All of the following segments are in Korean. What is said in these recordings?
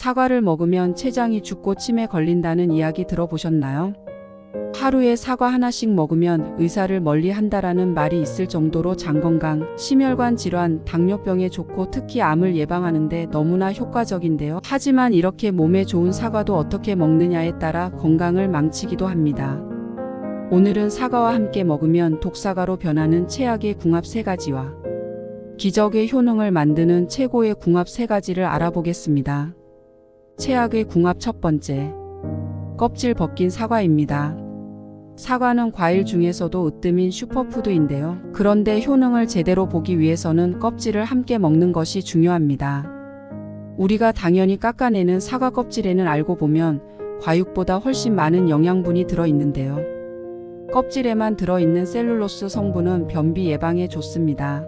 사과를 먹으면 췌장이 죽고 침에 걸린다는 이야기 들어보셨나요? 하루에 사과 하나씩 먹으면 의사를 멀리 한다라는 말이 있을 정도로 장 건강, 심혈관 질환, 당뇨병에 좋고 특히 암을 예방하는데 너무나 효과적인데요. 하지만 이렇게 몸에 좋은 사과도 어떻게 먹느냐에 따라 건강을 망치기도 합니다. 오늘은 사과와 함께 먹으면 독사과로 변하는 최악의 궁합 세 가지와 기적의 효능을 만드는 최고의 궁합 세 가지를 알아보겠습니다. 최악의 궁합 첫 번째. 껍질 벗긴 사과입니다. 사과는 과일 중에서도 으뜸인 슈퍼푸드인데요. 그런데 효능을 제대로 보기 위해서는 껍질을 함께 먹는 것이 중요합니다. 우리가 당연히 깎아내는 사과 껍질에는 알고 보면 과육보다 훨씬 많은 영양분이 들어 있는데요. 껍질에만 들어있는 셀룰로스 성분은 변비 예방에 좋습니다.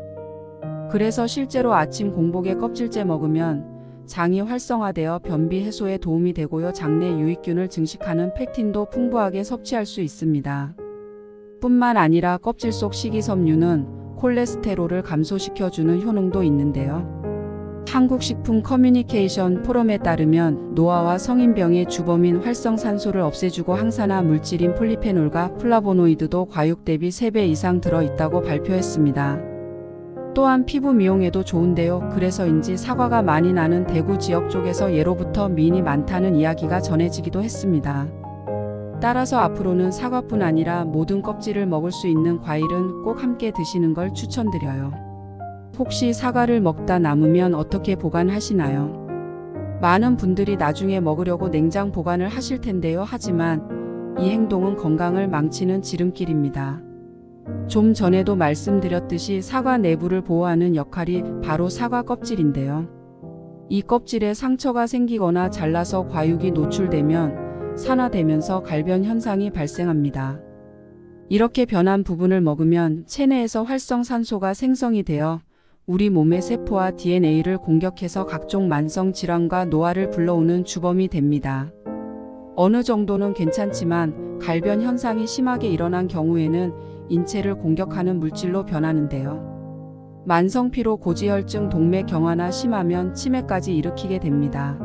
그래서 실제로 아침 공복에 껍질째 먹으면 장이 활성화되어 변비 해소에 도움이 되고요. 장내 유익균을 증식하는 팩틴도 풍부하게 섭취할 수 있습니다. 뿐만 아니라 껍질 속 식이섬유는 콜레스테롤을 감소시켜주는 효능도 있는데요. 한국식품 커뮤니케이션 포럼에 따르면 노화와 성인병의 주범인 활성산소를 없애주고 항산화 물질인 폴리페놀과 플라보노이드도 과육 대비 3배 이상 들어있다고 발표했습니다. 또한 피부 미용에도 좋은데요. 그래서인지 사과가 많이 나는 대구 지역 쪽에서 예로부터 미인이 많다는 이야기가 전해지기도 했습니다. 따라서 앞으로는 사과뿐 아니라 모든 껍질을 먹을 수 있는 과일은 꼭 함께 드시는 걸 추천드려요. 혹시 사과를 먹다 남으면 어떻게 보관하시나요? 많은 분들이 나중에 먹으려고 냉장 보관을 하실 텐데요. 하지만 이 행동은 건강을 망치는 지름길입니다. 좀 전에도 말씀드렸듯이 사과 내부를 보호하는 역할이 바로 사과 껍질인데요. 이 껍질에 상처가 생기거나 잘라서 과육이 노출되면 산화되면서 갈변 현상이 발생합니다. 이렇게 변한 부분을 먹으면 체내에서 활성산소가 생성이 되어 우리 몸의 세포와 DNA를 공격해서 각종 만성 질환과 노화를 불러오는 주범이 됩니다. 어느 정도는 괜찮지만 갈변 현상이 심하게 일어난 경우에는 인체를 공격하는 물질로 변하는데요. 만성 피로 고지혈증 동맥 경화나 심하면 치매까지 일으키게 됩니다.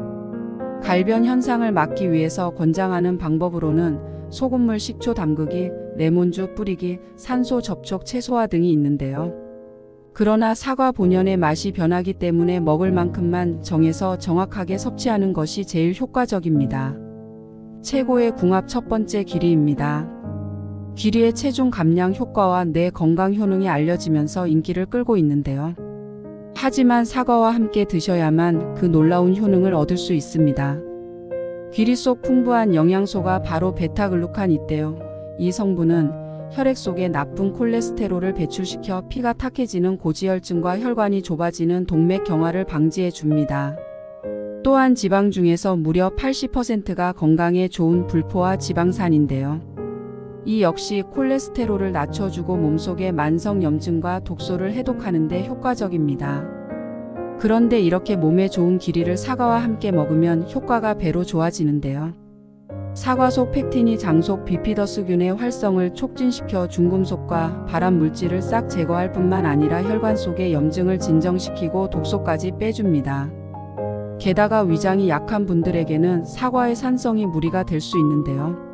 갈변 현상을 막기 위해서 권장하는 방법으로는 소금물 식초 담그기, 레몬주 뿌리기, 산소 접촉 최소화 등이 있는데요. 그러나 사과 본연의 맛이 변하기 때문에 먹을 만큼만 정해서 정확하게 섭취하는 것이 제일 효과적입니다. 최고의 궁합 첫 번째 길이입니다. 길이의 체중 감량 효과와 뇌 건강 효능이 알려지면서 인기를 끌고 있는데요. 하지만 사과와 함께 드셔야만 그 놀라운 효능을 얻을 수 있습니다. 귀리 속 풍부한 영양소가 바로 베타글루칸인데요. 이 성분은 혈액 속에 나쁜 콜레스테롤을 배출시켜 피가 탁해지는 고지혈증과 혈관이 좁아지는 동맥 경화를 방지해 줍니다. 또한 지방 중에서 무려 80%가 건강에 좋은 불포화 지방산인데요. 이 역시 콜레스테롤을 낮춰주고 몸속의 만성 염증과 독소를 해독하는 데 효과적입니다. 그런데 이렇게 몸에 좋은 기리를 사과와 함께 먹으면 효과가 배로 좋아지는데요. 사과 속 팩틴이 장속 비피더스균의 활성을 촉진시켜 중금속과 발암 물질을 싹 제거할 뿐만 아니라 혈관 속의 염증을 진정시키고 독소까지 빼줍니다. 게다가 위장이 약한 분들에게는 사과의 산성이 무리가 될 수 있는데요.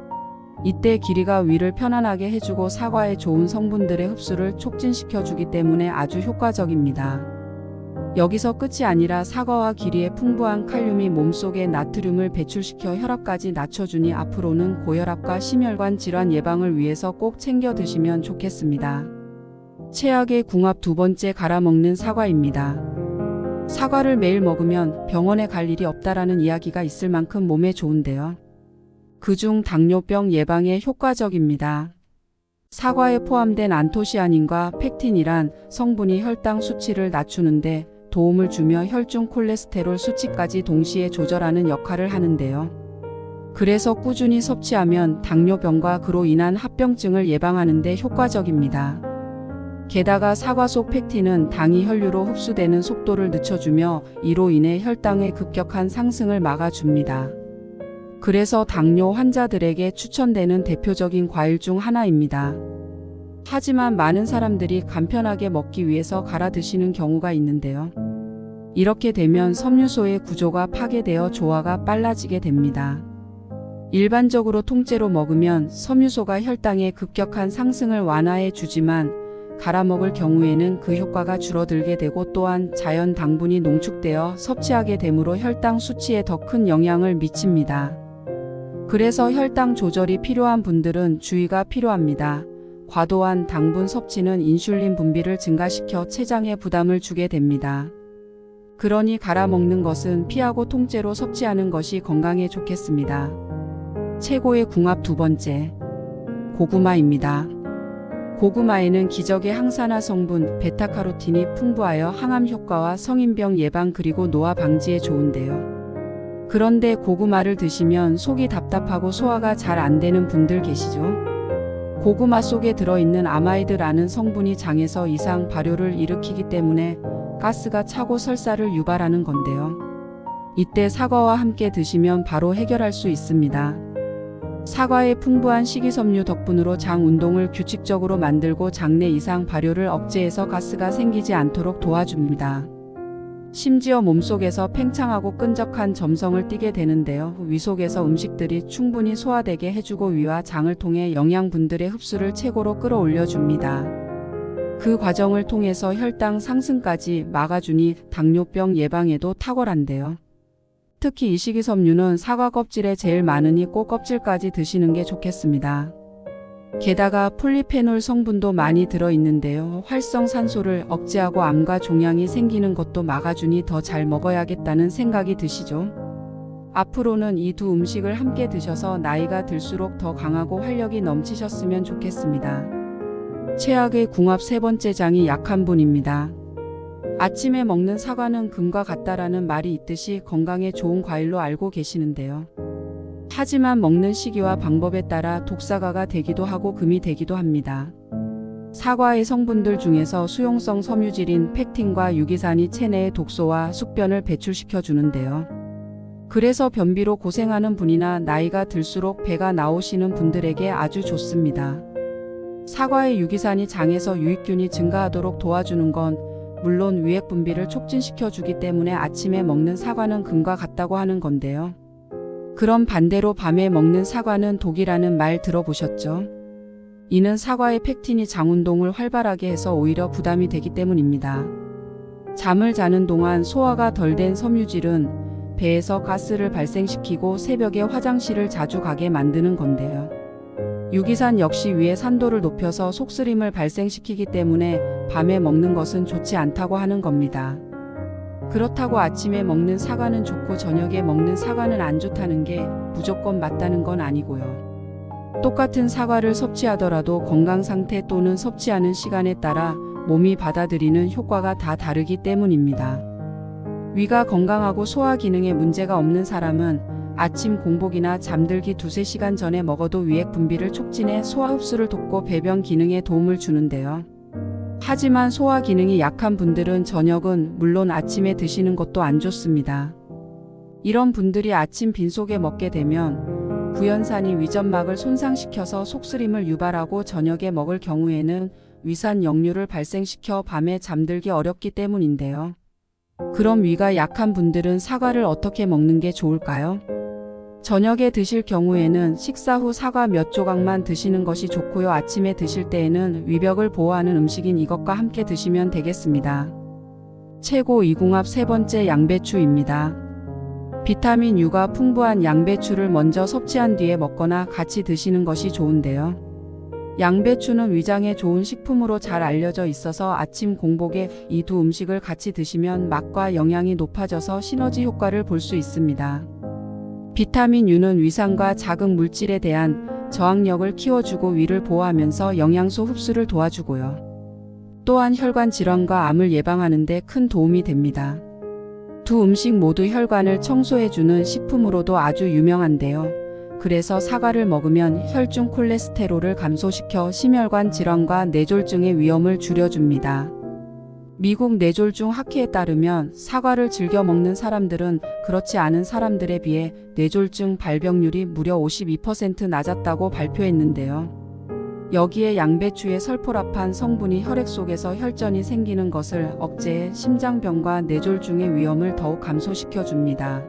이때 길이가 위를 편안하게 해주고 사과의 좋은 성분들의 흡수를 촉진시켜 주기 때문에 아주 효과적입니다. 여기서 끝이 아니라 사과와 길이의 풍부한 칼륨이 몸속에 나트륨을 배출시켜 혈압까지 낮춰주니 앞으로는 고혈압과 심혈관 질환 예방을 위해서 꼭 챙겨 드시면 좋겠습니다. 최악의 궁합 두 번째 갈아먹는 사과입니다. 사과를 매일 먹으면 병원에 갈 일이 없다라는 이야기가 있을 만큼 몸에 좋은데요. 그중 당뇨병 예방에 효과적입니다. 사과에 포함된 안토시아닌과 팩틴이란 성분이 혈당 수치를 낮추는데 도움을 주며 혈중 콜레스테롤 수치까지 동시에 조절하는 역할을 하는데요. 그래서 꾸준히 섭취하면 당뇨병과 그로 인한 합병증을 예방하는데 효과적입니다. 게다가 사과 속 팩틴은 당이 혈류로 흡수되는 속도를 늦춰주며 이로 인해 혈당의 급격한 상승을 막아줍니다. 그래서 당뇨 환자들에게 추천되는 대표적인 과일 중 하나입니다. 하지만 많은 사람들이 간편하게 먹기 위해서 갈아 드시는 경우가 있는데요. 이렇게 되면 섬유소의 구조가 파괴되어 조화가 빨라지게 됩니다. 일반적으로 통째로 먹으면 섬유소가 혈당의 급격한 상승을 완화해 주지만 갈아 먹을 경우에는 그 효과가 줄어들게 되고 또한 자연 당분이 농축되어 섭취하게 되므로 혈당 수치에 더 큰 영향을 미칩니다. 그래서 혈당 조절이 필요한 분들은 주의가 필요합니다. 과도한 당분 섭취는 인슐린 분비를 증가시켜 췌장에 부담을 주게 됩니다. 그러니 갈아 먹는 것은 피하고 통째로 섭취하는 것이 건강에 좋겠습니다. 최고의 궁합 두 번째. 고구마입니다. 고구마에는 기적의 항산화 성분 베타카로틴이 풍부하여 항암 효과와 성인병 예방 그리고 노화 방지에 좋은데요. 그런데 고구마를 드시면 속이 답답하고 소화가 잘 안 되는 분들 계시죠? 고구마 속에 들어있는 아마이드라는 성분이 장에서 이상 발효를 일으키기 때문에 가스가 차고 설사를 유발하는 건데요. 이때 사과와 함께 드시면 바로 해결할 수 있습니다. 사과의 풍부한 식이섬유 덕분으로 장 운동을 규칙적으로 만들고 장내 이상 발효를 억제해서 가스가 생기지 않도록 도와줍니다. 심지어 몸속에서 팽창하고 끈적한 점성을 띠게 되는데요. 위 속에서 음식들이 충분히 소화되게 해주고 위와 장을 통해 영양분들의 흡수를 최고로 끌어올려 줍니다. 그 과정을 통해서 혈당 상승까지 막아주니 당뇨병 예방에도 탁월한데요. 특히 이 식이섬유는 사과 껍질에 제일 많으니 꼭 껍질까지 드시는 게 좋겠습니다. 게다가 폴리페놀 성분도 많이 들어있는데요. 활성산소를 억제하고 암과 종양이 생기는 것도 막아주니 더 잘 먹어야겠다는 생각이 드시죠? 앞으로는 이 두 음식을 함께 드셔서 나이가 들수록 더 강하고 활력이 넘치셨으면 좋겠습니다. 최악의 궁합 세 번째 장이 약한 분입니다. 아침에 먹는 사과는 금과 같다라는 말이 있듯이 건강에 좋은 과일로 알고 계시는데요. 하지만 먹는 시기와 방법에 따라 독사가가 되기도 하고 금이 되기도 합니다. 사과의 성분들 중에서 수용성 섬유질인 펙틴과 유기산이 체내의 독소와 숙변을 배출시켜 주는데요. 그래서 변비로 고생하는 분이나 나이가 들수록 배가 나오시는 분들에게 아주 좋습니다. 사과의 유기산이 장에서 유익균이 증가하도록 도와주는 건 물론 위액 분비를 촉진시켜 주기 때문에 아침에 먹는 사과는 금과 같다고 하는 건데요. 그럼 반대로 밤에 먹는 사과는 독이라는 말 들어보셨죠? 이는 사과의 펙틴이 장 운동을 활발하게 해서 오히려 부담이 되기 때문입니다. 잠을 자는 동안 소화가 덜 된 섬유질은 배에서 가스를 발생시키고 새벽에 화장실을 자주 가게 만드는 건데요. 유기산 역시 위의 산도를 높여서 속쓰림을 발생시키기 때문에 밤에 먹는 것은 좋지 않다고 하는 겁니다. 그렇다고 아침에 먹는 사과는 좋고 저녁에 먹는 사과는 안 좋다는 게 무조건 맞다는 건 아니고요. 똑같은 사과를 섭취하더라도 건강 상태 또는 섭취하는 시간에 따라 몸이 받아들이는 효과가 다 다르기 때문입니다. 위가 건강하고 소화 기능에 문제가 없는 사람은 아침 공복이나 잠들기 두세 시간 전에 먹어도 위액 분비를 촉진해 소화 흡수를 돕고 배변 기능에 도움을 주는데요. 하지만 소화 기능이 약한 분들은 저녁은 물론 아침에 드시는 것도 안 좋습니다. 이런 분들이 아침 빈속에 먹게 되면 구연산이 위점막을 손상시켜서 속쓰림을 유발하고 저녁에 먹을 경우에는 위산 역류를 발생시켜 밤에 잠들기 어렵기 때문인데요. 그럼 위가 약한 분들은 사과를 어떻게 먹는 게 좋을까요? 저녁에 드실 경우에는 식사 후 사과 몇 조각만 드시는 것이 좋고요. 아침에 드실 때에는 위벽을 보호하는 음식인 이것과 함께 드시면 되겠습니다. 최고 이궁합 세 번째 양배추입니다. 비타민 U가 풍부한 양배추를 먼저 섭취한 뒤에 먹거나 같이 드시는 것이 좋은데요. 양배추는 위장에 좋은 식품으로 잘 알려져 있어서 아침 공복에 이 두 음식을 같이 드시면 맛과 영양이 높아져서 시너지 효과를 볼 수 있습니다. 비타민 U는 위산과 자극 물질에 대한 저항력을 키워주고 위를 보호하면서 영양소 흡수를 도와주고요. 또한 혈관 질환과 암을 예방하는 데 큰 도움이 됩니다. 두 음식 모두 혈관을 청소해주는 식품으로도 아주 유명한데요. 그래서 사과를 먹으면 혈중 콜레스테롤을 감소시켜 심혈관 질환과 뇌졸중의 위험을 줄여줍니다. 미국 뇌졸중 학회에 따르면 사과를 즐겨 먹는 사람들은 그렇지 않은 사람들에 비해 뇌졸중 발병률이 무려 52% 낮았다고 발표했는데요. 여기에 양배추의 설포라판 성분이 혈액 속에서 혈전이 생기는 것을 억제해 심장병과 뇌졸중의 위험을 더욱 감소시켜 줍니다.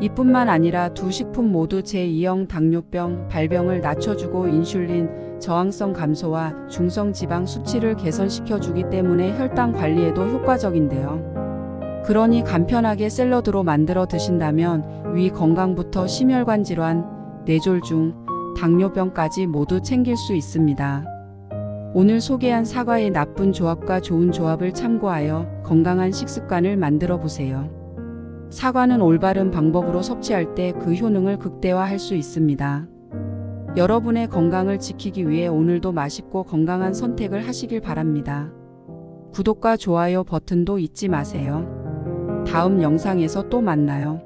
이뿐만 아니라 두 식품 모두 제2형 당뇨병 발병을 낮춰주고 인슐린 저항성 감소와 중성 지방 수치를 개선시켜 주기 때문에 혈당 관리에도 효과적인데요. 그러니 간편하게 샐러드로 만들어 드신다면 위 건강부터 심혈관 질환, 뇌졸중, 당뇨병까지 모두 챙길 수 있습니다. 오늘 소개한 사과의 나쁜 조합과 좋은 조합을 참고하여 건강한 식습관을 만들어 보세요. 사과는 올바른 방법으로 섭취할 때 그 효능을 극대화할 수 있습니다. 여러분의 건강을 지키기 위해 오늘도 맛있고 건강한 선택을 하시길 바랍니다. 구독과 좋아요 버튼도 잊지 마세요. 다음 영상에서 또 만나요.